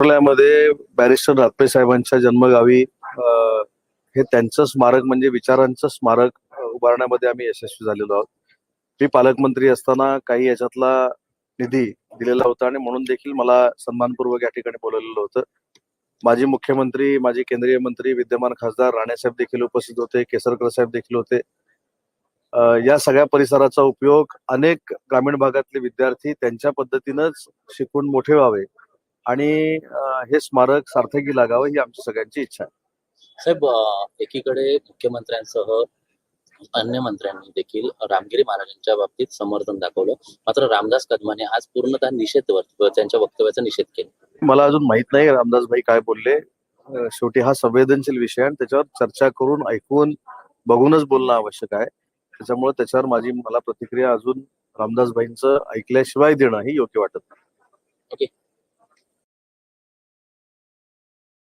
मंत्रालयामध्ये बॅरिस्टर रातपे साहेबांच्या जन्मगावी हे त्यांचं स्मारक म्हणजे विचारांचं स्मारक उभारण्यामध्ये आम्ही यशस्वी झालेलो आहोत. मी पालकमंत्री असताना काही याच्यातला निधी दिलेला होता आणि म्हणून देखील मला सन्मानपूर्वक या ठिकाणी बोलवलेलं होतं. माजी मुख्यमंत्री माजी केंद्रीय मंत्री विद्यमान खासदार राणेसाहेब देखील उपस्थित होते केसरकर साहेब देखील होते. या सगळ्या परिसराचा उपयोग अनेक ग्रामीण भागातले विद्यार्थी त्यांच्या पद्धतीनंच शिकून मोठे व्हावे. आणि हे स्मारक सार्थकी लागावं ही आमची सगळ्यांची इच्छा आहे. साहेब एकीकडे मुख्यमंत्र्यांसह अन्य मंत्र्यांनी देखील रामगिरी महाराजांच्या बाबतीत समर्थन दाखवलं. मात्र रामदास कदमाने आज पूर्णतः निषेध त्यांच्या वक्तव्याचा निषेध केला. मला अजून माहीत नाही रामदास भाई काय बोलले. शेवटी हा संवेदनशील विषय आणि त्याच्यावर चर्चा करून ऐकून बघूनच बोलणं आवश्यक आहे. त्याच्यामुळे त्याच्यावर माझी मला प्रतिक्रिया अजून रामदास भाईंचं ऐकल्याशिवाय देणं ही योग्य वाटत नाही.